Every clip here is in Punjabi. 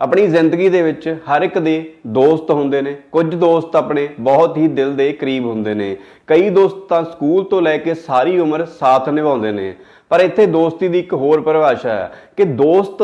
ਆਪਣੀ ਜ਼ਿੰਦਗੀ ਦੇ ਵਿੱਚ ਹਰ ਇੱਕ ਦੇ ਦੋਸਤ ਹੁੰਦੇ ਨੇ, ਕੁਝ ਦੋਸਤ ਆਪਣੇ ਬਹੁਤ ਹੀ ਦਿਲ ਦੇ ਕਰੀਬ ਹੁੰਦੇ ਨੇ। ਕਈ ਦੋਸਤ ਤਾਂ ਸਕੂਲ ਤੋਂ ਲੈ ਕੇ ਸਾਰੀ ਉਮਰ ਸਾਥ ਨਿਭਾਉਂਦੇ ਨੇ। ਪਰ ਇੱਥੇ ਦੋਸਤੀ ਦੀ ਇੱਕ ਹੋਰ ਪਰਿਭਾਸ਼ਾ ਹੈ ਕਿ ਦੋਸਤ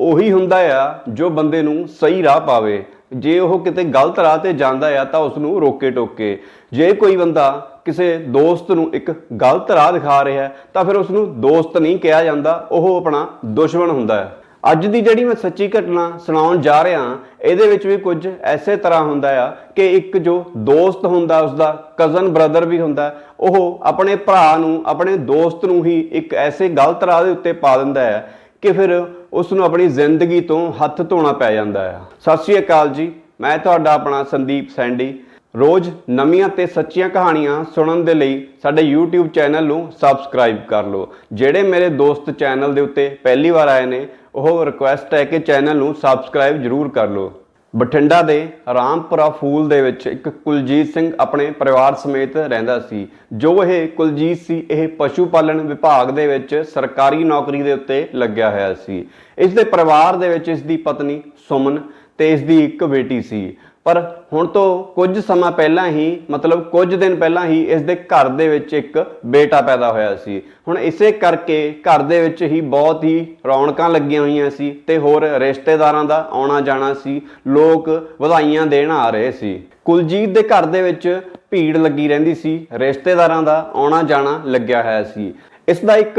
ਉਹੀ ਹੁੰਦਾ ਆ ਜੋ ਬੰਦੇ ਨੂੰ ਸਹੀ ਰਾਹ ਪਾਵੇ। ਜੇ ਉਹ ਕਿਤੇ ਗਲਤ ਰਾਹ ਤੇ ਜਾਂਦਾ ਆ ਤਾਂ ਉਸ ਨੂੰ ਰੋਕੇ ਟੋਕੇ। ਜੇ ਕੋਈ ਬੰਦਾ ਕਿਸੇ ਦੋਸਤ ਨੂੰ ਇੱਕ ਗਲਤ ਰਾਹ ਦਿਖਾ ਰਿਹਾ ਤਾਂ ਫਿਰ ਉਸ ਨੂੰ ਦੋਸਤ ਨਹੀਂ ਕਿਹਾ ਜਾਂਦਾ, ਉਹ ਆਪਣਾ ਦੁਸ਼ਮਣ ਹੁੰਦਾ ਹੈ। ਅੱਜ ਦੀ ਜਿਹੜੀ ਮੈਂ ਸੱਚੀ ਘਟਨਾ ਸੁਣਾਉਣ ਜਾ ਰਿਹਾ, ਇਹਦੇ ਵਿੱਚ ਵੀ ਕੁਝ ਐਸੇ ਤਰ੍ਹਾਂ ਹੁੰਦਾ ਆ ਕਿ ਇੱਕ ਜੋ ਦੋਸਤ ਹੁੰਦਾ, ਉਸਦਾ ਕਜ਼ਨ ਬ੍ਰਦਰ ਵੀ ਹੁੰਦਾ, ਉਹ ਆਪਣੇ ਭਰਾ ਨੂੰ, ਆਪਣੇ ਦੋਸਤ ਨੂੰ ਹੀ ਇੱਕ ਐਸੇ ਗਲਤ ਰਾਹ ਦੇ ਉੱਤੇ ਪਾ ਦਿੰਦਾ ਹੈ ਕਿ ਫਿਰ ਉਸ ਨੂੰ ਆਪਣੀ ਜ਼ਿੰਦਗੀ ਤੋਂ ਹੱਥ ਧੋਣਾ ਪੈ ਜਾਂਦਾ ਹੈ ਸਤਿ ਸ਼੍ਰੀ ਅਕਾਲ ਜੀ, ਮੈਂ ਤੁਹਾਡਾ ਆਪਣਾ ਸੰਦੀਪ ਸੈਂਡੀ। ਰੋਜ਼ ਨਵੀਆਂ ਤੇ ਸੱਚੀਆਂ ਕਹਾਣੀਆਂ ਸੁਣਨ ਦੇ ਲਈ ਸਾਡੇ YouTube ਚੈਨਲ ਨੂੰ ਸਬਸਕ੍ਰਾਈਬ ਕਰ ਲਓ, ਜਿਹੜੇ ਮੇਰੇ ਦੋਸਤ ਚੈਨਲ ਦੇ ਉੱਤੇ ਪਹਿਲੀ ਵਾਰ ਆਏ ਨੇ ਉਹ ਰਿਕੁਐਸਟ ਹੈ ਕਿ ਚੈਨਲ ਨੂੰ ਸਬਸਕ੍ਰਾਈਬ ਜ਼ਰੂਰ ਕਰ ਲਓ। ਬਠਿੰਡਾ ਦੇ ਰਾਮਪੁਰਾ ਫੂਲ ਦੇ ਵਿੱਚ ਇੱਕ ਕੁਲਜੀਤ ਸਿੰਘ ਆਪਣੇ ਪਰਿਵਾਰ ਸਮੇਤ ਰਹਿੰਦਾ ਸੀ। ਜੋ ਇਹ ਕੁਲਜੀਤ ਸੀ, ਇਹ ਪਸ਼ੂ ਪਾਲਣ ਵਿਭਾਗ ਦੇ ਵਿੱਚ ਸਰਕਾਰੀ ਨੌਕਰੀ ਦੇ ਉੱਤੇ ਲੱਗਿਆ ਹੋਇਆ ਸੀ। ਇਸ ਦੇ ਪਰਿਵਾਰ ਦੇ ਵਿੱਚ ਇਸ ਦੀ ਪਤਨੀ ਸੁਮਨ ਤੇ ਇਸ ਦੀ ਇੱਕ ਬੇਟੀ ਸੀ। ਪਰ ਹੁਣ ਤੋਂ ਕੁਝ ਸਮਾਂ ਪਹਿਲਾਂ ਹੀ, ਮਤਲਬ ਕੁਝ ਦਿਨ ਪਹਿਲਾਂ ਹੀ ਇਸ ਦੇ ਘਰ ਦੇ ਵਿੱਚ ਇੱਕ ਬੇਟਾ ਪੈਦਾ ਹੋਇਆ ਸੀ। ਹੁਣ ਇਸੇ ਕਰਕੇ ਘਰ ਦੇ ਵਿੱਚ ਹੀ ਬਹੁਤ ਹੀ ਰੌਣਕਾਂ ਲੱਗੀਆਂ ਹੋਈਆਂ ਸੀ ਤੇ ਹੋਰ ਰਿਸ਼ਤੇਦਾਰਾਂ ਦਾ ਆਉਣਾ ਜਾਣਾ ਸੀ, ਲੋਕ ਵਧਾਈਆਂ ਦੇਣ ਆ ਰਹੇ ਸੀ। ਕੁਲਜੀਤ ਦੇ ਘਰ ਦੇ ਵਿੱਚ ਭੀੜ ਲੱਗੀ ਰਹਿੰਦੀ ਸੀ, ਰਿਸ਼ਤੇਦਾਰਾਂ ਦਾ ਆਉਣਾ ਜਾਣਾ ਲੱਗਿਆ ਹੋਇਆ ਸੀ। ਇਸ ਦਾ ਇੱਕ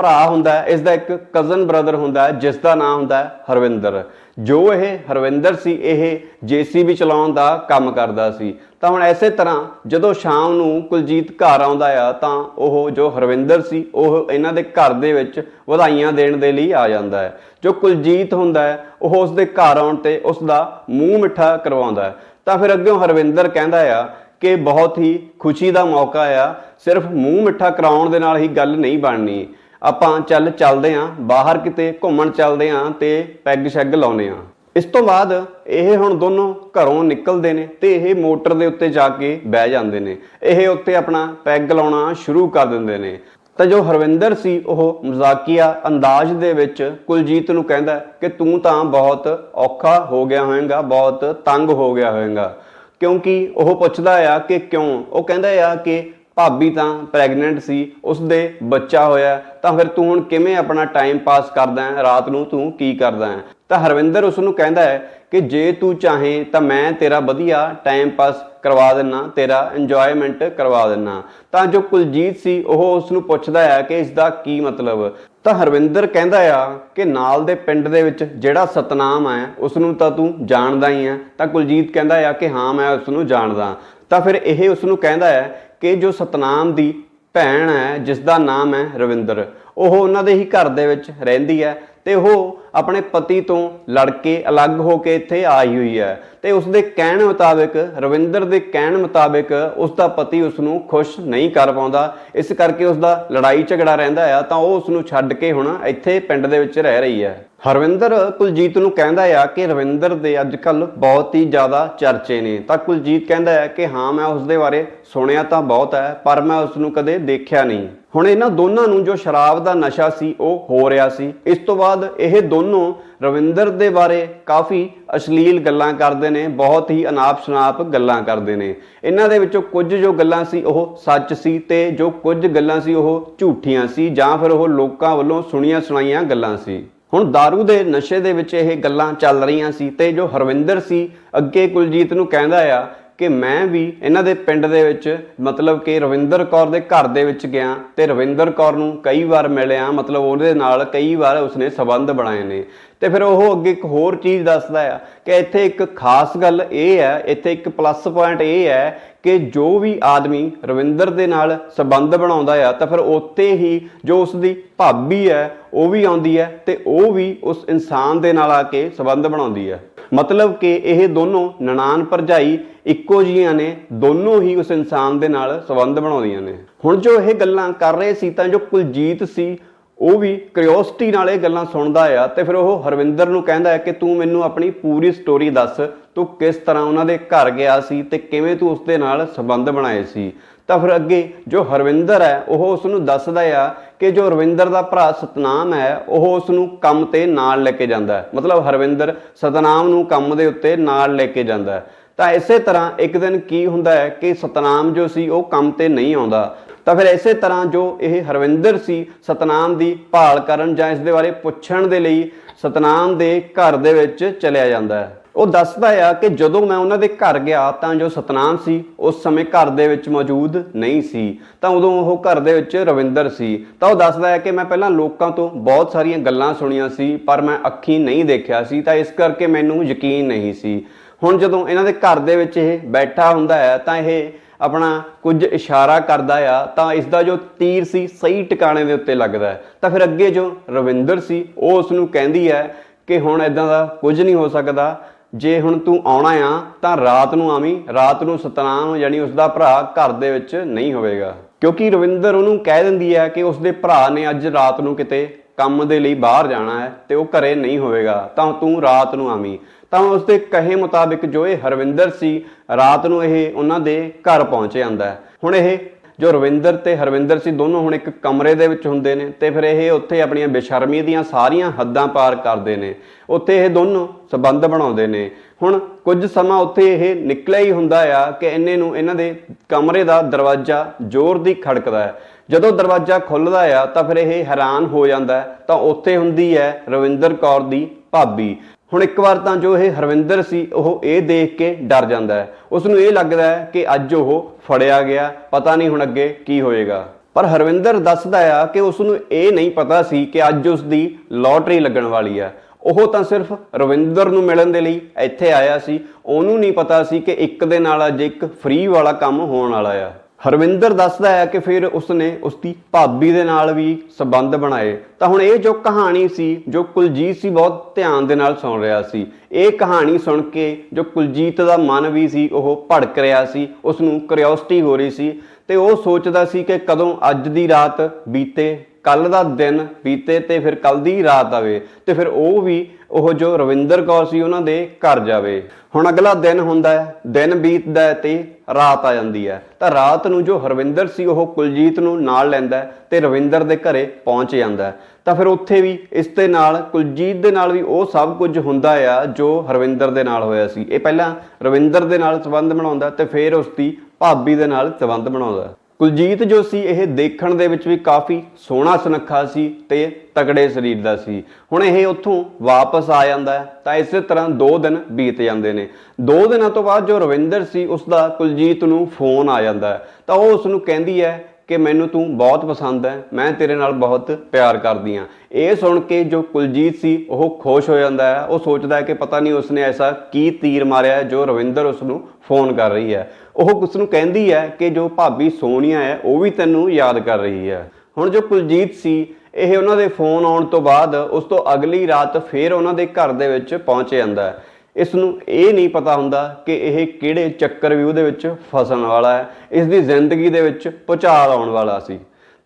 ਭਰਾ ਹੁੰਦਾ ਹੈ ਇਸ ਦਾ ਇੱਕ ਕਜ਼ਨ ਬ੍ਰਦਰ ਹੁੰਦਾ ਹੈ ਜਿਸ ਦਾ ਨਾਮ ਹੁੰਦਾ ਹੈ ਹਰਵਿੰਦਰ। ਜੋ ਇਹ ਹਰਵਿੰਦਰ ਸੀ, ਇਹ ਜੀਸੀਬੀ ਚਲਾਉਣ ਦਾ ਕੰਮ ਕਰਦਾ ਸੀ। ਤਾਂ ਹੁਣ ਐਸੇ ਤਰ੍ਹਾਂ ਜਦੋਂ ਸ਼ਾਮ ਨੂੰ ਕੁਲਜੀਤ ਘਰ ਆਉਂਦਾ ਆ, ਤਾਂ ਉਹ ਜੋ ਹਰਵਿੰਦਰ ਸੀ, ਉਹ ਇਹਨਾਂ ਦੇ ਘਰ ਦੇ ਵਿੱਚ ਵਧਾਈਆਂ ਦੇਣ ਦੇ ਲਈ ਆ ਜਾਂਦਾ ਹੈ। ਜੋ ਕੁਲਜੀਤ ਹੁੰਦਾ ਹੈ, ਉਹ ਉਸ ਦੇ ਘਰ ਆਉਣ ਤੇ ਉਸ ਦਾ ਮੂੰਹ ਮਿੱਠਾ ਕਰਵਾਉਂਦਾ ਹੈ। ਤਾਂ ਫਿਰ ਅੱਗੇ ਹਰਵਿੰਦਰ ਕਹਿੰਦਾ ਆ ਕਿ ਬਹੁਤ ਹੀ ਖੁਸ਼ੀ ਦਾ ਮੌਕਾ ਆ, ਸਿਰਫ ਮੂੰਹ ਮਿੱਠਾ ਕਰਾਉਣ ਦੇ ਨਾਲ ਹੀ ਗੱਲ ਨਹੀਂ ਬਣਨੀ। ਆਪਾਂ ਚੱਲ ਚੱਲਦੇ ਆਂ, ਬਾਹਰ ਕਿਤੇ ਘੁੰਮਣ ਚੱਲਦੇ ਆਂ ਤੇ ਪੈਗ ਸ਼ੈਗ ਲਾਉਨੇ ਆਂ। ਇਸ ਤੋਂ ਬਾਅਦ ਇਹ ਹੁਣ ਦੋਨੋਂ ਘਰੋਂ ਨਿਕਲਦੇ ਨੇ ਤੇ ਇਹ ਮੋਟਰ ਦੇ ਉੱਤੇ ਜਾ ਕੇ ਬਹਿ ਜਾਂਦੇ ਨੇ। ਇਹ ਉੱਤੇ ਆਪਣਾ ਪੈਗ ਲਾਉਣਾ ਸ਼ੁਰੂ ਕਰ ਦਿੰਦੇ ਨੇ। ਤਾਂ ਜੋ ਹਰਵਿੰਦਰ ਸੀ, ਉਹ ਮਜ਼ਾਕੀਆ ਅੰਦਾਜ਼ ਦੇ ਵਿੱਚ ਕੁਲਜੀਤ ਨੂੰ ਕਹਿੰਦਾ ਕਿ ਤੂੰ ਤਾਂ ਬਹੁਤ ਔਖਾ ਹੋ ਗਿਆ ਹੋਵੇਂਗਾ ਬਹੁਤ ਤੰਗ ਹੋ ਗਿਆ ਹੋਵੇਂਗਾ ਕਿਉਂਕਿ ਉਹ ਪੁੱਛਦਾ ਆ ਕਿ ਕਿਉਂ? ਉਹ ਕਹਿੰਦਾ ਆ ਕਿ ਭਾਬੀ ਤਾਂ ਪ੍ਰੈਗਨੈਂਟ ਸੀ ਉਸ ਦੇ ਬੱਚਾ ਹੋਇਆ ਤਾਂ ਫਿਰ ਤੂੰ ਹੁਣ ਕਿਵੇਂ ਆਪਣਾ ਟਾਈਮ ਪਾਸ ਕਰਦਾ ਹੈ? ਰਾਤ ਨੂੰ ਤੂੰ ਕੀ ਕਰਦਾ ਹੈ? ਤਾਂ ਹਰਵਿੰਦਰ ਉਸ ਨੂੰ ਕਹਿੰਦਾ ਹੈ ਕਿ ਜੇ ਤੂੰ ਚਾਹੇ ਤਾਂ ਮੈਂ ਤੇਰਾ ਵਧੀਆ ਟਾਈਮ ਪਾਸ ਕਰਵਾ ਦਿੰਨਾ, ਤੇਰਾ ਇੰਜੋਇਮੈਂਟ ਕਰਵਾ ਦਿੰਨਾ। ਤਾਂ ਜੋ ਕੁਲਜੀਤ ਸੀ, ਉਹ ਉਸ ਨੂੰ ਪੁੱਛਦਾ ਹੈ ਕਿ ਇਸ ਦਾ ਕੀ ਮਤਲਬ? ਤਾਂ ਹਰਵਿੰਦਰ ਕਹਿੰਦਾ ਆ ਕਿ ਨਾਲ ਦੇ ਪਿੰਡ ਦੇ ਵਿੱਚ ਜਿਹੜਾ ਸਤਨਾਮ ਹੈ ਉਸ ਨੂੰ ਤਾਂ ਤੂੰ ਜਾਣਦਾ ਹੀ ਹੈ। ਤਾਂ ਕੁਲਜੀਤ ਕਹਿੰਦਾ ਆ ਕਿ ਹਾਂ, ਮੈਂ ਉਸ ਨੂੰ ਜਾਣਦਾ। ਤਾਂ ਫਿਰ ਇਹ ਉਸ ਨੂੰ ਕਹਿੰਦਾ ਹੈ ਕਿ ਜੋ ਸਤਨਾਮ ਦੀ ਭੈਣ ਹੈ ਜਿਸ ਦਾ ਨਾਮ ਹੈ ਰਵਿੰਦਰ, ਉਹ ਉਹਨਾਂ ਦੇ ਹੀ ਘਰ ਦੇ ਵਿੱਚ ਰਹਿੰਦੀ ਹੈ ਤੇ ਉਹ ਆਪਣੇ ਪਤੀ ਤੋਂ ਲੜ ਕੇ ਅਲੱਗ ਹੋ ਕੇ ਇੱਥੇ ਆਈ ਹੋਈ ਹੈ ਤੇ ਉਸ ਦੇ ਕਹਿਣ ਮੁਤਾਬਿਕ, ਰਵਿੰਦਰ ਦੇ ਕਹਿਣ ਮੁਤਾਬਿਕ ਉਸ ਦਾ ਪਤੀ ਉਸ ਨੂੰ ਖੁਸ਼ ਨਹੀਂ ਕਰ ਪਾਉਂਦਾ। ਇਸ ਕਰਕੇ ਉਸ ਦਾ ਲੜਾਈ ਝਗੜਾ ਰਹਿੰਦਾ ਆ, ਤਾਂ ਉਹ ਉਸ ਨੂੰ ਛੱਡ ਕੇ ਹੁਣ ਇੱਥੇ ਪਿੰਡ ਦੇ ਵਿੱਚ ਰਹਿ ਰਹੀ ਹੈ। ਹਰਵਿੰਦਰ ਕੁਲਜੀਤ ਨੂੰ ਕਹਿੰਦਾ ਆ ਕਿ ਰਵਿੰਦਰ ਦੇ ਅੱਜ ਕੱਲ ਬਹੁਤ ਹੀ ਜ਼ਿਆਦਾ ਚਰਚੇ ਨੇ। ਤਾਂ ਕੁਲਜੀਤ ਕਹਿੰਦਾ ਹੈ ਕਿ ਹਾਂ, ਮੈਂ ਉਸ ਦੇ ਬਾਰੇ ਸੁਣਿਆ ਤਾਂ ਬਹੁਤ ਹੈ, ਪਰ ਮੈਂ ਉਸ ਨੂੰ ਕਦੇ ਦੇਖਿਆ ਨਹੀਂ। ਹੁਣ ਇਹਨਾਂ ਦੋਨਾਂ ਨੂੰ ਜੋ ਸ਼ਰਾਬ ਦਾ ਨਸ਼ਾ ਸੀ, ਉਹ ਹੋ ਰਿਹਾ ਸੀ। ਇਸ ਤੋਂ ਬਾਅਦ ਇਹ ਦੋਨੋਂ ਰਵਿੰਦਰ ਦੇ ਬਾਰੇ ਕਾਫੀ ਅਸ਼ਲੀਲ ਗੱਲਾਂ ਕਰਦੇ ਨੇ, ਬਹੁਤ ਹੀ ਅਨਾਪ ਸ਼ਨਾਪ ਗੱਲਾਂ ਕਰਦੇ ਨੇ। ਇਹਨਾਂ ਦੇ ਵਿੱਚੋਂ ਕੁਝ ਜੋ ਗੱਲਾਂ ਸੀ, ਉਹ ਸੱਚ ਸੀ ਤੇ ਜੋ ਕੁਝ ਗੱਲਾਂ ਸੀ, ਉਹ ਝੂਠੀਆਂ ਸੀ ਜਾਂ ਫਿਰ ਉਹ ਲੋਕਾਂ ਵੱਲੋਂ ਸੁਣੀਆਂ ਸੁਣਾਈਆਂ ਗੱਲਾਂ ਸੀ। ਹੁਣ दारू ਦੇ ਨਸ਼ੇ ਦੇ ਵਿੱਚ ਇਹ ਗੱਲਾਂ ਚੱਲ ਰਹੀਆਂ ਸੀ ਤੇ ਜੋ ਹਰਵਿੰਦਰ ਸੀ, ਅੱਗੇ ਕੁਲਜੀਤ ਨੂੰ ਕਹਿੰਦਾ ਆ ਕਿ ਮੈਂ ਵੀ ਇਹਨਾਂ ਦੇ ਪਿੰਡ ਦੇ ਵਿੱਚ, ਮਤਲਬ ਕਿ ਰਵਿੰਦਰ ਕੌਰ ਦੇ ਘਰ ਦੇ ਵਿੱਚ ਗਿਆ ਤੇ ਰਵਿੰਦਰ ਕੌਰ ਨੂੰ ਕਈ ਵਾਰ ਮਿਲਿਆ, ਮਤਲਬ ਉਹਦੇ ਨਾਲ ਕਈ ਵਾਰ ਉਸਨੇ ਸਬੰਧ ਬਣਾਏ ਨੇ। ਤੇ ਫਿਰ ਉਹ ਅੱਗੇ ਇੱਕ ਹੋਰ ਚੀਜ਼ ਦੱਸਦਾ ਆ ਕਿ ਇੱਥੇ ਇੱਕ ਖਾਸ ਗੱਲ ਇਹ ਹੈ, ਇੱਥੇ ਇੱਕ ਪਲੱਸ ਪੁਆਇੰਟ ਇਹ ਹੈ ਕਿ ਜੋ ਵੀ ਆਦਮੀ ਰਵਿੰਦਰ ਦੇ ਨਾਲ ਸਬੰਧ ਬਣਾਉਂਦਾ ਆ, ਤਾਂ ਫਿਰ ਉੱਥੇ ਹੀ ਜੋ ਉਸ ਦੀ ਭਾਬੀ ਹੈ, ਉਹ ਵੀ ਆਉਂਦੀ ਹੈ ਤੇ ਉਹ ਵੀ ਉਸ ਇਨਸਾਨ ਦੇ ਨਾਲ ਆ ਕੇ ਸਬੰਧ ਬਣਾਉਂਦੀ ਹੈ। ਮਤਲਬ ਕਿ ਇਹ ਦੋਨੋਂ ਨਨਾਨ ਭਰਜਾਈ ਇੱਕੋ ਜੀਆਂ ਨੇ, ਦੋਨੋਂ ਹੀ ਉਸ ਇਨਸਾਨ ਦੇ ਨਾਲ ਸੰਬੰਧ ਬਣਾਉਂਦੀਆਂ ਨੇ। ਹੁਣ ਜੋ ਇਹ ਗੱਲਾਂ ਕਰ ਰਹੇ ਸੀ ਤਾਂ ਜੋ ਕੁਲਜੀਤ ਸੀ, ਉਹ ਵੀ ਕਿਉਰਿਓਸਿਟੀ ਨਾਲ ਇਹ ਗੱਲਾਂ ਸੁਣਦਾ ਆ ਤੇ ਫਿਰ ਉਹ ਹਰਵਿੰਦਰ ਨੂੰ ਕਹਿੰਦਾ ਹੈ ਕਿ ਤੂੰ ਮੈਨੂੰ ਆਪਣੀ ਪੂਰੀ ਸਟੋਰੀ ਦੱਸ, ਤੂੰ ਕਿਸ ਤਰ੍ਹਾਂ ਉਹਨਾਂ ਦੇ ਘਰ ਗਿਆ ਸੀ ਤੇ ਕਿਵੇਂ ਤੂੰ ਉਸ ਦੇ ਨਾਲ ਸੰਬੰਧ ਬਣਾਏ ਸੀ। ਤਾਂ ਫਿਰ ਅੱਗੇ ਜੋ ਹਰਵਿੰਦਰ ਹੈ, ਉਹ ਉਸ ਨੂੰ ਦੱਸਦਾ ਆ ਕਿ ਜੋ ਰਵਿੰਦਰ ਦਾ ਭਰਾ ਸਤਨਾਮ ਹੈ, ਉਹ ਉਸ ਨੂੰ ਕੰਮ ਤੇ ਨਾਲ ਲੈ ਕੇ ਜਾਂਦਾ ਹੈ। ਮਤਲਬ ਹਰਵਿੰਦਰ ਸਤਨਾਮ ਨੂੰ ਕੰਮ ਦੇ ਉੱਤੇ ਨਾਲ ਲੈ ਕੇ ਜਾਂਦਾ ਹੈ। ਤਾਂ ਇਸੇ ਤਰ੍ਹਾਂ ਇੱਕ ਦਿਨ ਕੀ ਹੁੰਦਾ ਹੈ ਕਿ ਸਤਨਾਮ ਜੋ ਸੀ, ਉਹ ਕੰਮ ਤੇ ਨਹੀਂ ਆਉਂਦਾ। ਤਾਂ ਫਿਰ ਇਸੇ ਤਰ੍ਹਾਂ ਜੋ ਇਹ ਹਰਵਿੰਦਰ ਸੀ, ਸਤਨਾਮ ਦੀ ਭਾਲ ਕਰਨ ਜਾਂ ਇਸ ਦੇ ਬਾਰੇ ਪੁੱਛਣ ਦੇ ਲਈ ਸਤਨਾਮ ਦੇ ਘਰ ਦੇ ਵਿੱਚ ਚਲਿਆ ਜਾਂਦਾ ਹੈ। ਉਹ ਦੱਸਦਾ ਆ ਕਿ ਜਦੋਂ ਮੈਂ ਉਹਨਾਂ ਦੇ ਘਰ ਗਿਆ ਤਾਂ ਜੋ ਸਤਨਾਮ ਸੀ, ਉਸ ਸਮੇਂ ਘਰ ਦੇ ਵਿੱਚ ਮੌਜੂਦ ਨਹੀਂ ਸੀ, ਤਾਂ ਉਦੋਂ ਉਹ ਘਰ ਦੇ ਵਿੱਚ ਰਵਿੰਦਰ ਸੀ। ਤਾਂ ਉਹ ਦੱਸਦਾ ਹੈ ਕਿ ਮੈਂ ਪਹਿਲਾਂ ਲੋਕਾਂ ਤੋਂ ਬਹੁਤ ਸਾਰੀਆਂ ਗੱਲਾਂ ਸੁਣੀਆਂ ਸੀ, ਪਰ ਮੈਂ ਅੱਖੀਂ ਨਹੀਂ ਦੇਖਿਆ ਸੀ, ਤਾਂ ਇਸ ਕਰਕੇ ਮੈਨੂੰ ਯਕੀਨ ਨਹੀਂ ਸੀ। ਹੁਣ ਜਦੋਂ ਇਹਨਾਂ ਦੇ ਘਰ ਦੇ ਵਿੱਚ ਇਹ ਬੈਠਾ ਹੁੰਦਾ ਹੈ ਤਾਂ ਇਹ ਆਪਣਾ ਕੁਝ ਇਸ਼ਾਰਾ ਕਰਦਾ ਆ, ਤਾਂ ਇਸ ਦਾ ਜੋ ਤੀਰ ਸੀ, ਸਹੀ ਟਿਕਾਣੇ ਦੇ ਉੱਤੇ ਲੱਗਦਾ ਤਾਂ ਫਿਰ ਅੱਗੇ ਜੋ ਰਵਿੰਦਰ ਸੀ, ਉਹ ਉਸ ਨੂੰ ਕਹਿੰਦੀ ਹੈ ਕਿ ਹੁਣ ਇਦਾਂ ਦਾ ਕੁਝ ਨਹੀਂ ਹੋ ਸਕਦਾ ਜੇ ਹੁਣ ਤੂੰ ਆਉਣਾ ਆ, ਤਾਂ ਰਾਤ ਨੂੰ ਆਵੀਂ, ਰਾਤ ਨੂੰ ਸਤਨਾਮ ਯਾਨੀ ਉਸ ਦਾ ਭਰਾ ਘਰ ਦੇ ਵਿੱਚ ਨਹੀਂ ਹੋਵੇਗਾ। ਕਿਉਂਕਿ ਰਵਿੰਦਰ ਉਹਨੂੰ ਕਹਿ ਦਿੰਦੀ ਹੈ ਕਿ ਉਸ ਦੇ ਭਰਾ ਨੇ ਅੱਜ ਰਾਤ ਨੂੰ ਕਿਤੇ ਕੰਮ ਦੇ ਲਈ ਬਾਹਰ ਜਾਣਾ ਹੈ ਤੇ ਉਹ ਘਰੇ ਨਹੀਂ ਹੋਵੇਗਾ। ਤਾਂ ਤੂੰ ਰਾਤ ਨੂੰ ਆਵੀਂ। ਤਾਂ ਉਸ ਦੇ ਕਹੇ ਮੁਤਾਬਿਕ ਜੋ ਇਹ ਹਰਵਿੰਦਰ ਸੀ, ਰਾਤ ਨੂੰ ਇਹ ਉਹਨਾਂ ਦੇ ਘਰ ਪਹੁੰਚ ਜਾਂਦਾ ਹੈ। ਹੁਣ ਇਹ ਜੋ ਰਵਿੰਦਰ ਤੇ ਹਰਵਿੰਦਰ ਸੀ, ਦੋਨੋਂ ਹੁਣ ਇੱਕ ਕਮਰੇ ਦੇ ਵਿੱਚ ਹੁੰਦੇ ਨੇ ਤੇ ਫਿਰ ਇਹ ਉੱਥੇ ਆਪਣੀਆਂ ਬੇਸ਼ਰਮੀ ਦੀਆਂ ਸਾਰੀਆਂ ਹੱਦਾਂ ਪਾਰ ਕਰਦੇ ਨੇ। ਉੱਥੇ ਇਹ ਦੋਨੋਂ ਸਬੰਧ ਬਣਾਉਂਦੇ ਨੇ। ਹੁਣ ਕੁਝ ਸਮਾਂ ਉੱਥੇ ਇਹ ਨਿਕਲਿਆ ਹੀ ਹੁੰਦਾ ਆ ਕਿ ਇਹਨੇ ਨੂੰ ਇਹਨਾਂ ਦੇ ਕਮਰੇ ਦਾ ਦਰਵਾਜ਼ਾ ਜ਼ੋਰ ਦੀ ਖੜਕਦਾ ਹੈ। ਜਦੋਂ ਦਰਵਾਜ਼ਾ ਖੁੱਲਦਾ ਆ ਤਾਂ ਫਿਰ ਇਹ ਹੈਰਾਨ ਹੋ ਜਾਂਦਾ ਤਾਂ ਉੱਥੇ ਹੁੰਦੀ ਹੈ ਰਵਿੰਦਰ ਕੌਰ ਦੀ ਭਾਬੀ। ਹੁਣ ਇੱਕ ਵਾਰ ਤਾਂ ਜੋ ਇਹ ਹਰਵਿੰਦਰ ਸੀ, ਉਹ ਇਹ ਦੇਖ ਕੇ ਡਰ ਜਾਂਦਾ ਹੈ। ਉਸ ਨੂੰ ਇਹ ਲੱਗਦਾ ਹੈ ਕਿ ਅੱਜ ਉਹ ਫੜਿਆ ਗਿਆ, ਪਤਾ ਨਹੀਂ ਹੁਣ ਅੱਗੇ ਕੀ ਹੋਏਗਾ। ਪਰ ਹਰਵਿੰਦਰ ਦੱਸਦਾ ਆ ਕਿ ਉਸ ਨੂੰ ਇਹ ਨਹੀਂ ਪਤਾ ਸੀ ਕਿ ਅੱਜ ਉਸ ਦੀ ਲੋਟਰੀ ਲੱਗਣ ਵਾਲੀ ਆ ਉਹ ਤਾਂ ਸਿਰਫ ਰਵਿੰਦਰ ਨੂੰ ਮਿਲਣ ਦੇ ਲਈ ਇੱਥੇ ਆਇਆ ਸੀ। ਉਹਨੂੰ ਨਹੀਂ ਪਤਾ ਸੀ ਕਿ ਇੱਕ ਦੇ ਨਾਲ ਅੱਜ ਇੱਕ ਫ੍ਰੀ ਵਾਲਾ ਕੰਮ ਹੋਣ ਵਾਲਾ ਆ। ਹਰਵਿੰਦਰ ਦੱਸਦਾ ਹੈ ਕਿ ਫਿਰ ਉਸਨੇ ਉਸਦੀ ਭਾਬੀ ਦੇ ਨਾਲ ਵੀ ਸਬੰਧ ਬਣਾਏ। ਤਾਂ ਹੁਣ ਇਹ ਜੋ ਕਹਾਣੀ ਸੀ, ਜੋ ਕੁਲਜੀਤ ਸੀ, ਬਹੁਤ ਧਿਆਨ ਦੇ ਨਾਲ ਸੁਣ ਰਿਹਾ ਸੀ। ਇਹ ਕਹਾਣੀ ਸੁਣ ਕੇ ਜੋ ਕੁਲਜੀਤ ਦਾ ਮਨ ਵੀ ਸੀ, ਉਹ ਭੜਕ ਰਿਹਾ ਸੀ ਉਸ ਨੂੰ ਕਿਉਰਿਓਸਿਟੀ ਹੋ ਰਹੀ ਸੀ। ਤੇ ਉਹ ਸੋਚਦਾ ਸੀ ਕਿ ਕਦੋਂ ਅੱਜ ਦੀ ਰਾਤ ਬੀਤੇ ਕੱਲ ਦਾ ਦਿਨ ਬੀਤੇ ਤੇ ਫਿਰ ਕੱਲ ਦੀ ਰਾਤ ਆਵੇ ਤੇ ਫਿਰ ਉਹ ਵੀ ਉਹ ਜੋ ਰਵਿੰਦਰ ਕੌਰ ਸੀ ਉਹਨਾਂ ਦੇ ਘਰ ਜਾਵੇ। ਹੁਣ ਅਗਲਾ ਦਿਨ ਹੁੰਦਾ ਹੈ, ਦਿਨ ਬੀਤਦਾ ਹੈ ਤੇ ਰਾਤ ਆ ਜਾਂਦੀ ਹੈ। ਤਾਂ ਰਾਤ ਨੂੰ ਜੋ ਹਰਵਿੰਦਰ ਸੀ ਉਹ ਕੁਲਜੀਤ ਨੂੰ ਨਾਲ ਲੈਂਦਾ ਹੈ ਤੇ ਰਵਿੰਦਰ ਦੇ ਘਰੇ ਪਹੁੰਚ ਜਾਂਦਾ ਤਾਂ ਫਿਰ ਉੱਥੇ ਵੀ ਇਸ ਦੇ ਨਾਲ, ਕੁਲਜੀਤ ਦੇ ਨਾਲ ਵੀ ਉਹ ਸਭ ਕੁਝ ਹੁੰਦਾ ਆ ਜੋ ਹਰਵਿੰਦਰ ਦੇ ਨਾਲ ਹੋਇਆ ਸੀ। ਇਹ ਪਹਿਲਾਂ ਰਵਿੰਦਰ ਦੇ ਨਾਲ ਸੰਬੰਧ ਬਣਾਉਂਦਾ ਤੇ ਫਿਰ ਉਸ ਦੀ ਭਾਬੀ ਦੇ ਨਾਲ ਸੰਬੰਧ ਬਣਾਉਂਦਾ। ਕੁਲਜੀਤ ਜੋ ਸੀ, ਇਹ ਦੇਖਣ ਦੇ ਵਿੱਚ ਵੀ ਕਾਫੀ ਸੋਹਣਾ ਸੁਨੱਖਾ ਸੀ ਤੇ ਤਕੜੇ ਸਰੀਰ ਦਾ ਸੀ। ਹੁਣ ਇਹ ਉੱਥੋਂ ਵਾਪਸ ਆ ਜਾਂਦਾ ਹੈ, ਤਾਂ ਇਸੇ ਤਰ੍ਹਾਂ 2 ਦਿਨ ਬੀਤ ਜਾਂਦੇ ਨੇ। 2 ਦਿਨਾਂ ਤੋਂ ਬਾਅਦ ਜੋ ਰਵਿੰਦਰ ਸੀ ਉਸ ਦਾ ਕੁਲਜੀਤ ਨੂੰ ਫੋਨ ਆ ਜਾਂਦਾ ਹੈ। ਤਾਂ ਉਹ ਉਸ ਨੂੰ ਕਹਿੰਦੀ ਹੈ ਕਿ ਮੈਨੂੰ ਤੂੰ ਬਹੁਤ ਪਸੰਦ ਹੈ, ਮੈਂ ਤੇਰੇ ਨਾਲ ਬਹੁਤ ਪਿਆਰ ਕਰਦੀ ਹਾਂ। ਇਹ ਸੁਣ ਕੇ ਜੋ ਕੁਲਜੀਤ ਸੀ, ਉਹ ਖੁਸ਼ ਹੋ ਜਾਂਦਾ ਹੈ। ਉਹ ਸੋਚਦਾ ਹੈ ਕਿ ਪਤਾ ਨਹੀਂ ਉਸਨੇ ਐਸਾ ਕੀ ਤੀਰ ਮਾਰਿਆ ਜੋ ਰਵਿੰਦਰ ਉਸ ਨੂੰ ਫੋਨ ਕਰ ਰਹੀ ਹੈ। ਉਹ ਉਸ ਨੂੰ ਕਹਿੰਦੀ ਹੈ ਕਿ ਜੋ ਭਾਬੀ ਸੋਨੀਆ ਹੈ, ਉਹ ਵੀ ਤੈਨੂੰ ਯਾਦ ਕਰ ਰਹੀ ਹੈ। ਹੁਣ ਜੋ ਕੁਲਜੀਤ ਸੀ, ਇਹ ਉਹਨਾਂ ਦੇ ਫੋਨ ਆਉਣ ਤੋਂ ਬਾਅਦ ਉਸ ਤੋਂ ਅਗਲੀ ਰਾਤ ਫੇਰ ਉਹਨਾਂ ਦੇ ਘਰ ਦੇ ਵਿੱਚ ਪਹੁੰਚ ਜਾਂਦਾ ਹੈ। ਇਸ ਨੂੰ ਇਹ ਨਹੀਂ ਪਤਾ ਹੁੰਦਾ ਕਿ ਇਹ ਕਿਹੜੇ ਚੱਕਰ ਵੀ ਉਹਦੇ ਵਿੱਚ ਫਸਣ ਵਾਲਾ ਹੈ ਇਸ ਦੀ ਜ਼ਿੰਦਗੀ ਦੇ ਵਿੱਚ ਭੁਚਾਲ ਆਉਣ ਵਾਲਾ ਸੀ।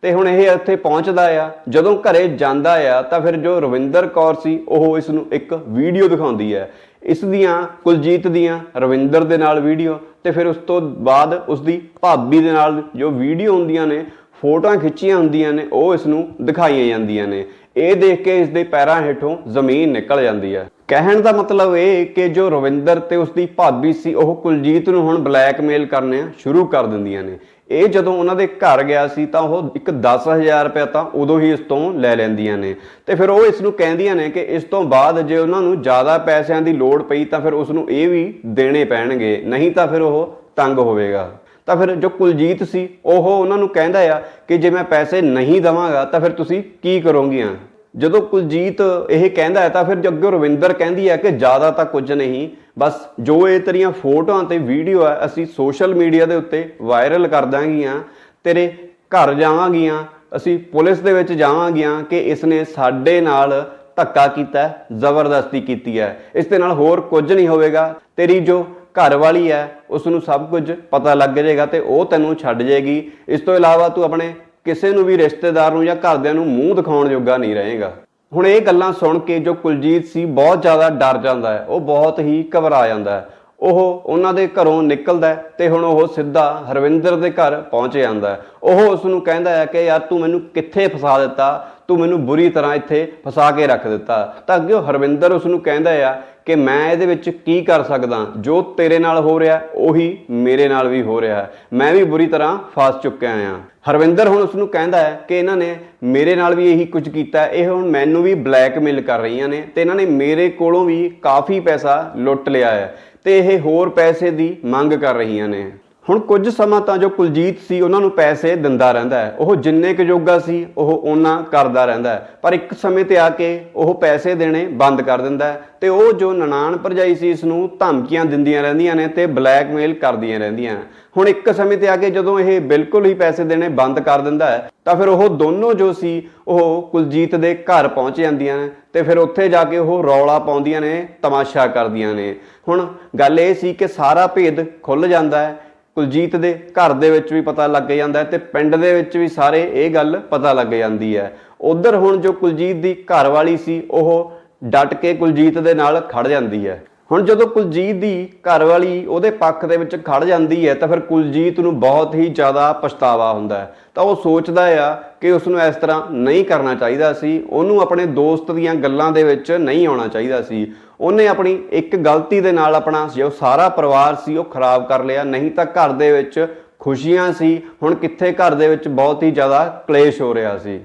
ਤੇ ਹੁਣ ਇਹ ਇੱਥੇ ਪਹੁੰਚਦਾ ਆ। ਜਦੋਂ ਘਰੇ ਜਾਂਦਾ ਆ, ਤਾਂ ਫਿਰ ਜੋ ਰਵਿੰਦਰ ਕੌਰ ਸੀ, ਉਹ ਇਸ ਨੂੰ ਇੱਕ ਵੀਡੀਓ ਦਿਖਾਉਂਦੀ ਹੈ ਇਸ ਦੀਆਂ, ਕੁਲਜੀਤ ਦੀਆਂ, ਰਵਿੰਦਰ ਦੇ ਨਾਲ ਵੀਡੀਓ ਤੇ ਫਿਰ ਉਸ ਤੋਂ ਬਾਅਦ ਉਸ ਦੀ ਭਾਬੀ ਦੇ ਨਾਲ ਜੋ ਵੀਡੀਓ ਹੁੰਦੀਆਂ ਨੇ, ਫੋਟੋਆਂ ਖਿੱਚੀਆਂ ਹੁੰਦੀਆਂ ਨੇ, ਉਹ ਇਸ ਨੂੰ ਦਿਖਾਈਆਂ ਜਾਂਦੀਆਂ ਨੇ। ਇਹ ਦੇਖ ਕੇ ਇਸ ਦੇ ਪੈਰਾਂ ਹੇਠੋਂ ਜ਼ਮੀਨ ਨਿਕਲ ਜਾਂਦੀ ਹੈ ਕਹਿਣ ਦਾ ਮਤਲਬ ਇਹ ਕਿ ਜੋ ਰਵਿੰਦਰ ਤੇ ਉਸ ਦੀ ਭਾਬੀ ਸੀ, ਉਹ ਕੁਲਜੀਤ ਨੂੰ ਹੁਣ ਬਲੈਕਮੇਲ ਕਰਨੇ ਸ਼ੁਰੂ ਕਰ ਦਿੰਦੀਆਂ ਨੇ। ਇਹ ਜਦੋਂ ਉਹਨਾਂ ਦੇ ਘਰ ਗਿਆ ਸੀ ਤਾਂ ਉਹ ਇੱਕ 10000 ਰੁਪਏ ਤਾਂ ਉਦੋਂ ਹੀ ਇਸ ਤੋਂ ਲੈ ਲੈਂਦੀਆਂ ਨੇ। ਤੇ ਫਿਰ ਉਹ ਇਸ ਨੂੰ ਕਹਿੰਦੀਆਂ ਨੇ ਕਿ ਇਸ ਤੋਂ ਬਾਅਦ ਜੇ ਉਹਨਾਂ ਨੂੰ ਜ਼ਿਆਦਾ ਪੈਸਿਆਂ ਦੀ ਲੋੜ ਪਈ ਤਾਂ ਫਿਰ ਉਸ ਨੂੰ ਇਹ ਵੀ ਦੇਣੇ ਪੈਣਗੇ, ਨਹੀਂ ਤਾਂ ਫਿਰ ਉਹ ਤੰਗ ਹੋਵੇਗਾ। ਤਾਂ ਫਿਰ ਜੋ ਕੁਲਜੀਤ ਸੀ, ਉਹ ਉਹਨਾਂ ਨੂੰ ਕਹਿੰਦਾ ਆ ਕਿ ਜੇ ਮੈਂ ਪੈਸੇ ਨਹੀਂ ਦਵਾਂਗਾ ਤਾਂ ਫਿਰ ਤੁਸੀਂ ਕੀ ਕਰੋਗੀਆਂ? ਜਦੋਂ ਕੁਲਜੀਤ ਇਹ ਕਹਿੰਦਾ ਹੈ ਤਾਂ ਫਿਰ ਜੋ ਰਵਿੰਦਰ ਕਹਿੰਦੀ ਹੈ ਕਿ ਜ਼ਿਆਦਾ ਤਾਂ ਕੁਝ ਨਹੀਂ, ਬਸ ਜੋ ਇਹ ਤੇਰੀਆਂ ਫੋਟੋਆਂ ਤੇ ਵੀਡੀਓ ਹੈ, ਅਸੀਂ ਸੋਸ਼ਲ ਮੀਡੀਆ ਦੇ ਉੱਤੇ ਵਾਇਰਲ ਕਰ ਦਾਂਗੀਆਂ, ਤੇਰੇ ਘਰ ਜਾਵਾਂਗੀਆਂ, ਅਸੀਂ ਪੁਲਿਸ ਦੇ ਵਿੱਚ ਜਾਵਾਂਗੀਆਂ ਕਿ ਇਸ ਨੇ ਸਾਡੇ ਨਾਲ ਧੱਕਾ ਕੀਤਾ ਜ਼ਬਰਦਸਤੀ ਕੀਤੀ ਹੈ। ਇਸ ਦੇ ਨਾਲ ਹੋਰ ਕੁਝ ਨਹੀਂ ਹੋਵੇਗਾ। ਤੇਰੀ ਜੋ ਘਰ ਵਾਲੀ ਹੈ ਉਸ ਨੂੰ ਸਭ ਕੁਝ ਪਤਾ ਲੱਗ ਜਾਏਗਾ ਤੇ ਉਹ ਤੈਨੂੰ ਛੱਡ ਜਾਏਗੀ। ਇਸ ਤੋਂ ਇਲਾਵਾ ਤੂੰ ਆਪਣੇ ਕਿਸੇ ਨੂੰ ਵੀ ਰਿਸ਼ਤੇਦਾਰ ਨੂੰ ਜਾਂ ਘਰਦਿਆਂ ਨੂੰ ਮੂੰਹ ਦਿਖਾਉਣ ਜੋਗਾ ਨਹੀਂ ਰਹੇਗਾ। ਹੁਣ ਇਹ ਗੱਲਾਂ ਸੁਣ ਕੇ ਜੋ ਕੁਲਜੀਤ ਸੀ, ਬਹੁਤ ਜ਼ਿਆਦਾ ਡਰ ਜਾਂਦਾ ਹੈ। ਉਹ ਬਹੁਤ ਹੀ ਘਬਰਾ ਜਾਂਦਾ ਹੈ। ਉਹ ਉਹਨਾਂ ਦੇ ਘਰੋਂ ਨਿਕਲਦਾ ਹੈ ਤੇ ਹੁਣ ਉਹ ਸਿੱਧਾ ਹਰਵਿੰਦਰ ਦੇ ਘਰ ਪਹੁੰਚ ਜਾਂਦਾ ਉਹ ਉਸ ਨੂੰ ਕਹਿੰਦਾ ਹੈ ਕਿ, ਯਾਰ ਤੂੰ ਮੈਨੂੰ ਕਿੱਥੇ ਫਸਾ ਦਿੱਤਾ? ਤੂੰ ਮੈਨੂੰ ਬੁਰੀ ਤਰ੍ਹਾਂ ਇੱਥੇ ਫਸਾ ਕੇ ਰੱਖ ਦਿੱਤਾ। ਤਾਂ ਅੱਗੇ ਹਰਵਿੰਦਰ ਉਸ ਨੂੰ ਕਹਿੰਦਾ ਆ ਕਿ ਮੈਂ ਇਹਦੇ ਵਿੱਚ ਕੀ ਕਰ ਸਕਦਾ? ਜੋ ਤੇਰੇ ਨਾਲ ਹੋ ਰਿਹਾ, ਉਹੀ ਮੇਰੇ ਨਾਲ ਵੀ ਹੋ ਰਿਹਾ। ਮੈਂ ਵੀ ਬੁਰੀ ਤਰ੍ਹਾਂ ਫਸ ਚੁੱਕਿਆ ਆ। ਹਰਵਿੰਦਰ ਹੁਣ ਉਸ ਨੂੰ ਕਹਿੰਦਾ ਹੈ ਕਿ ਇਹਨਾਂ ਨੇ ਮੇਰੇ ਨਾਲ ਵੀ ਇਹੀ ਕੁਝ ਕੀਤਾ। ਇਹ ਹੁਣ ਮੈਨੂੰ ਵੀ ਬਲੈਕਮੇਲ ਕਰ ਰਹੀਆਂ ਨੇ ਤੇ ਇਹਨਾਂ ਨੇ ਮੇਰੇ ਕੋਲੋਂ ਵੀ ਕਾਫੀ ਪੈਸਾ ਲੁੱਟ ਲਿਆ ਹੈ ਤੇ ਇਹ ਹੋਰ ਪੈਸੇ ਦੀ ਮੰਗ ਕਰ ਰਹੀਆਂ ਨੇ। ਹੁਣ ਕੁਝ ਸਮਾਂ ਤਾਂ ਜੋ ਕੁਲਜੀਤ ਸੀ, ਉਹਨਾਂ ਨੂੰ ਪੈਸੇ ਦਿੰਦਾ ਰਹਿੰਦਾ ਹੈ। ਉਹ ਜਿੰਨੇ ਕੁ ਜੋਗਾ ਸੀ, ਉਹ ਉਹਨਾਂ ਕਰਦਾ ਰਹਿੰਦਾ ਹੈ। ਪਰ ਇੱਕ ਸਮੇਂ ਤੇ ਆ ਕੇ ਉਹ ਪੈਸੇ ਦੇਣੇ ਬੰਦ ਕਰ ਦਿੰਦਾ ਹੈ ਤੇ ਉਹ ਜੋ ਨਨਾਣ ਭਰਜਾਈ ਸੀ ਇਸ ਨੂੰ ਧਮਕੀਆਂ ਦਿੰਦੀਆਂ ਰਹਿੰਦੀਆਂ ਨੇ ਤੇ ਬਲੈਕਮੇਲ ਕਰਦੀਆਂ ਰਹਿੰਦੀਆਂ ਹੁਣ ਇੱਕ ਸਮੇਂ ਤੇ ਆ ਕੇ ਜਦੋਂ ਇਹ ਬਿਲਕੁਲ ਹੀ ਪੈਸੇ ਦੇਣੇ ਬੰਦ ਕਰ ਦਿੰਦਾ ਹੈ, ਤਾਂ ਫਿਰ ਉਹ ਦੋਨੋਂ ਜੋ ਸੀ, ਉਹ ਕੁਲਜੀਤ ਦੇ ਘਰ ਪਹੁੰਚ ਜਾਂਦੀਆਂ ਨੇ ਤੇ ਫਿਰ ਉੱਥੇ ਜਾ ਕੇ ਉਹ ਰੌਲਾ ਪਾਉਂਦੀਆਂ ਨੇ, ਤਮਾਸ਼ਾ ਕਰਦੀਆਂ ਨੇ। ਹੁਣ ਗੱਲ ਇਹ ਸੀ ਕਿ ਸਾਰਾ ਭੇਦ ਖੁੱਲ ਜਾਂਦਾ ਹੈ। ਕੁਲਜੀਤ ਦੇ ਘਰ ਦੇ ਵਿੱਚ ਵੀ ਪਤਾ ਲੱਗ ਜਾਂਦਾ ਹੈ ਤੇ ਪਿੰਡ ਦੇ ਵਿੱਚ ਵੀ ਸਾਰੇ ਇਹ ਗੱਲ ਪਤਾ ਲੱਗ ਜਾਂਦੀ ਹੈ। ਉਧਰ ਹੁਣ ਜੋ ਕੁਲਜੀਤ ਦੀ ਘਰ ਵਾਲੀ ਸੀ, ਉਹ ਡਟ ਕੇ ਕੁਲਜੀਤ ਦੇ ਨਾਲ ਖੜ ਜਾਂਦੀ ਹੈ। ਹੁਣ ਜਦੋਂ ਕੁਲਜੀਤ ਦੀ ਘਰ ਵਾਲੀ ਉਹਦੇ ਪੱਖ ਦੇ ਵਿੱਚ ਖੜ ਜਾਂਦੀ ਹੈ, ਤਾਂ ਫਿਰ ਕੁਲਜੀਤ ਨੂੰ ਬਹੁਤ ਹੀ ਜ਼ਿਆਦਾ ਪਛਤਾਵਾ ਹੁੰਦਾ ਹੈ। ਤਾਂ ਉਹ ਸੋਚਦਾ ਆ ਕਿ ਉਸ ਨੂੰ ਇਸ ਤਰ੍ਹਾਂ ਨਹੀਂ ਕਰਨਾ ਚਾਹੀਦਾ ਸੀ। ਉਹਨੂੰ ਆਪਣੇ ਦੋਸਤ ਦੀਆਂ ਗੱਲਾਂ ਦੇ ਵਿੱਚ ਨਹੀਂ ਆਉਣਾ ਚਾਹੀਦਾ ਸੀ। ਉਹਨੇ ਆਪਣੀ ਇੱਕ ਗਲਤੀ ਦੇ ਨਾਲ ਆਪਣਾ ਜੋ ਸਾਰਾ ਪਰਿਵਾਰ ਸੀ, ਉਹ ਖਰਾਬ ਕਰ ਲਿਆ। ਨਹੀਂ ਤਾਂ ਘਰ ਦੇ ਵਿੱਚ ਖੁਸ਼ੀਆਂ ਸੀ। ਹੁਣ ਕਿੱਥੇ ਘਰ ਦੇ ਵਿੱਚ ਬਹੁਤ ਹੀ ਜ਼ਿਆਦਾ ਕਲੇਸ਼ ਹੋ ਰਿਹਾ ਸੀ।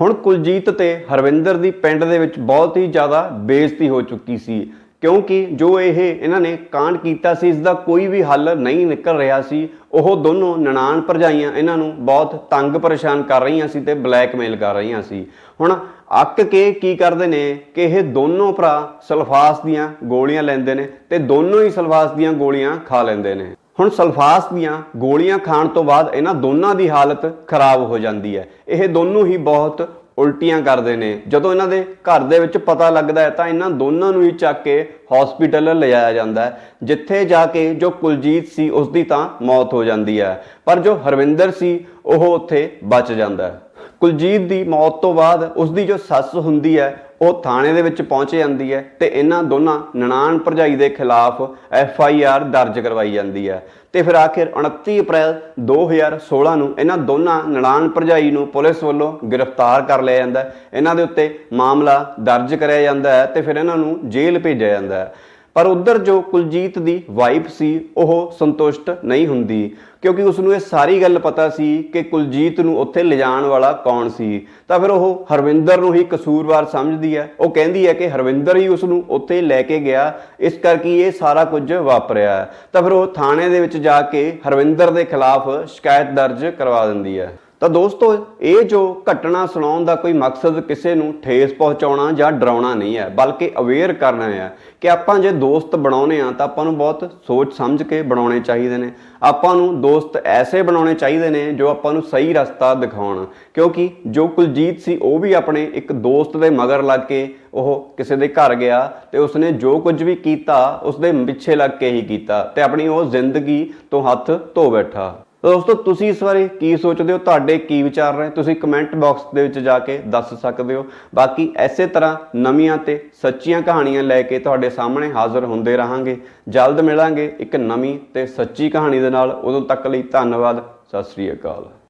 ਹੁਣ ਕੁਲਜੀਤ ਤੇ ਹਰਵਿੰਦਰ ਦੀ ਪਿੰਡ ਦੇ ਵਿੱਚ ਬਹੁਤ ਹੀ ਜ਼ਿਆਦਾ ਬੇਇੱਜ਼ਤੀ ਹੋ ਚੁੱਕੀ ਸੀ। ਕਿਉਂਕਿ ਜੋ ਇਹ ਇਹਨਾਂ ਨੇ ਕਾਂਡ ਕੀਤਾ ਸੀ, ਇਸ ਦਾ ਕੋਈ ਵੀ ਹੱਲ ਨਹੀਂ ਨਿਕਲ ਰਿਹਾ ਸੀ। ਉਹ ਦੋਨੋਂ ਨਨਾਣ ਭਰਜਾਈਆਂ ਇਹਨਾਂ ਨੂੰ ਬਹੁਤ ਤੰਗ ਪਰੇਸ਼ਾਨ ਕਰ ਰਹੀਆਂ ਸੀ ਤੇ ਬਲੈਕਮੇਲ ਕਰ ਰਹੀਆਂ ਸੀ। ਹੁਣ ਅੱਕ ਕੇ ਕੀ ਕਰਦੇ ਨੇ ਕਿ ਇਹ ਦੋਨੋਂ ਭਰਾ ਸਲਫਾਸ ਦੀਆਂ ਗੋਲੀਆਂ ਲੈਂਦੇ ਨੇ ਤੇ ਦੋਨੋਂ ਹੀ ਸਲਫਾਸ ਦੀਆਂ ਗੋਲੀਆਂ ਖਾ ਲੈਂਦੇ ਨੇ। ਹੁਣ ਸਲਫਾਸ ਦੀਆਂ ਗੋਲੀਆਂ ਖਾਣ ਤੋਂ ਬਾਅਦ ਇਹਨਾਂ ਦੋਨਾਂ ਦੀ ਹਾਲਤ ਖਰਾਬ ਹੋ ਜਾਂਦੀ ਹੈ। ਇਹ ਦੋਨੋਂ ਹੀ ਬਹੁਤ ਉਲਟੀਆਂ ਕਰਦੇ ਨੇ। ਜਦੋਂ ਇਹਨਾਂ ਦੇ ਘਰ ਦੇ ਵਿੱਚ ਪਤਾ ਲੱਗਦਾ ਹੈ, ਤਾਂ ਇਹਨਾਂ ਦੋਨਾਂ ਨੂੰ ਹੀ ਚੱਕ ਕੇ ਹਸਪੀਟਲ ਲਿਜਾਇਆ ਜਾਂਦਾ ਹੈ, ਜਿੱਥੇ ਜਾ ਕੇ ਜੋ ਕੁਲਜੀਤ ਸੀ ਉਸ ਦੀ ਤਾਂ ਮੌਤ ਹੋ ਜਾਂਦੀ ਹੈ। ਪਰ ਜੋ ਹਰਵਿੰਦਰ ਸੀ, ਉਹ ਉੱਥੇ ਬਚ ਜਾਂਦਾ ਹੈ। ਕੁਲਜੀਤ ਦੀ ਮੌਤ ਤੋਂ ਬਾਅਦ ਉਸ ਦੀ ਜੋ ਸੱਸ ਹੁੰਦੀ ਹੈ, ਉਹ ਥਾਣੇ ਦੇ ਵਿੱਚ ਪਹੁੰਚ ਜਾਂਦੀ ਹੈ ਤੇ ਇਹਨਾਂ ਦੋਨਾਂ ਨਨਾਣ ਭਰਜਾਈ ਦੇ ਖਿਲਾਫ ਐਫ ਆਈ ਆਰ ਦਰਜ ਕਰਵਾਈ ਜਾਂਦੀ ਹੈ। ਤੇ ਫਿਰ ਆਖਿਰ 29 ਅਪ੍ਰੈਲ 2016 ਨੂੰ ਇਹਨਾਂ ਦੋਨਾਂ ਨਨਾਣ ਭਰਜਾਈ ਨੂੰ ਪੁਲਿਸ ਵੱਲੋਂ ਗ੍ਰਿਫਤਾਰ ਕਰ ਲਿਆ ਜਾਂਦਾ ਹੈ। ਇਹਨਾਂ ਦੇ ਉੱਤੇ ਮਾਮਲਾ ਦਰਜ ਕਰਿਆ ਜਾਂਦਾ ਹੈ ਤੇ ਫਿਰ ਇਹਨਾਂ ਨੂੰ ਜੇਲ੍ਹ ਭੇਜਿਆ ਜਾਂਦਾ ਹੈ। ਪਰ ਉਧਰ ਜੋ ਕੁਲਜੀਤ ਦੀ ਵਾਈਫ ਸੀ, ਉਹ ਸੰਤੁਸ਼ਟ ਨਹੀਂ ਹੁੰਦੀ, ਕਿਉਂਕਿ ਉਸ ਨੂੰ ਇਹ ਸਾਰੀ ਗੱਲ ਪਤਾ ਸੀ ਕਿ ਕੁਲਜੀਤ ਨੂੰ ਉੱਥੇ ਲਿਜਾਣ ਵਾਲਾ ਕੌਣ ਸੀ। ਤਾਂ ਫਿਰ ਉਹ ਹਰਵਿੰਦਰ ਨੂੰ ਹੀ ਕਸੂਰਵਾਰ ਸਮਝਦੀ ਹੈ। ਉਹ ਕਹਿੰਦੀ ਹੈ ਕਿ ਹਰਵਿੰਦਰ ਹੀ ਉਸ ਨੂੰ ਉੱਥੇ ਲੈ ਕੇ ਗਿਆ, ਇਸ ਕਰਕੇ ਇਹ ਸਾਰਾ ਕੁਝ ਵਾਪਰਿਆ। ਹੈ। ਤਾਂ ਫਿਰ ਉਹ ਥਾਣੇ ਦੇ ਵਿੱਚ ਜਾ ਕੇ ਹਰਵਿੰਦਰ ਦੇ ਖਿਲਾਫ ਸ਼ਿਕਾਇਤ ਦਰਜ ਕਰਵਾ ਦਿੰਦੀ ਹੈ। ਤਾਂ ਦੋਸਤੋ, ਇਹ ਜੋ ਘਟਨਾ ਸੁਣਾਉਣ ਦਾ ਕੋਈ ਮਕਸਦ ਕਿਸੇ ਨੂੰ ਠੇਸ ਪਹੁੰਚਾਉਣਾ ਜਾਂ ਡਰਾਉਣਾ ਨਹੀਂ ਹੈ, ਬਲਕਿ ਅਵੇਅਰ ਕਰਨਾ ਹੈ ਕਿ ਆਪਾਂ ਜੇ ਦੋਸਤ ਬਣਾਉਨੇ ਆ ਤਾਂ ਆਪਾਂ ਨੂੰ ਬਹੁਤ ਸੋਚ ਸਮਝ ਕੇ ਬਣਾਉਣੇ ਚਾਹੀਦੇ ਨੇ। ਆਪਾਂ ਨੂੰ ਦੋਸਤ ਐਸੇ ਬਣਾਉਣੇ ਚਾਹੀਦੇ ਨੇ ਜੋ ਆਪਾਂ ਨੂੰ ਸਹੀ ਰਸਤਾ ਦਿਖਾਉਣ। ਕਿਉਂਕਿ ਜੋ ਕੁਲਜੀਤ ਸੀ, ਉਹ ਵੀ ਆਪਣੇ ਇੱਕ ਦੋਸਤ ਦੇ ਮਗਰ ਲੱਗ ਕੇ ਉਹ ਕਿਸੇ ਦੇ ਘਰ ਗਿਆ ਤੇ ਉਸਨੇ ਜੋ ਕੁਝ ਵੀ ਕੀਤਾ, ਉਸਦੇ ਪਿੱਛੇ ਲੱਗ ਕੇ ਹੀ ਕੀਤਾ ਤੇ ਆਪਣੀ ਉਹ ਜ਼ਿੰਦਗੀ ਤੋਂ ਹੱਥ ਧੋ ਬੈਠਾ। ਦੋਸਤੋ, ਤੁਸੀਂ ਇਸ ਬਾਰੇ ਕੀ ਸੋਚਦੇ ਹੋ? ਤੁਹਾਡੇ ਕੀ ਵਿਚਾਰ ਨੇ? ਤੁਸੀਂ ਕਮੈਂਟ ਬਾਕਸ ਦੇ ਵਿੱਚ ਜਾ ਕੇ ਦੱਸ ਸਕਦੇ ਹੋ। ਬਾਕੀ ਐਸੇ ਤਰ੍ਹਾਂ ਨਵੀਆਂ ਤੇ ਸੱਚੀਆਂ ਕਹਾਣੀਆਂ ਲੈ ਕੇ ਤੁਹਾਡੇ ਸਾਹਮਣੇ ਹਾਜ਼ਰ ਹੁੰਦੇ ਰਹਾਂਗੇ। ਜਲਦ ਮਿਲਾਂਗੇ ਇੱਕ ਨਵੀਂ ਤੇ ਸੱਚੀ ਕਹਾਣੀ ਦੇ ਨਾਲ। ਉਦੋਂ ਤੱਕ ਲਈ ਧੰਨਵਾਦ। ਸਤਿ ਸ੍ਰੀ ਅਕਾਲ।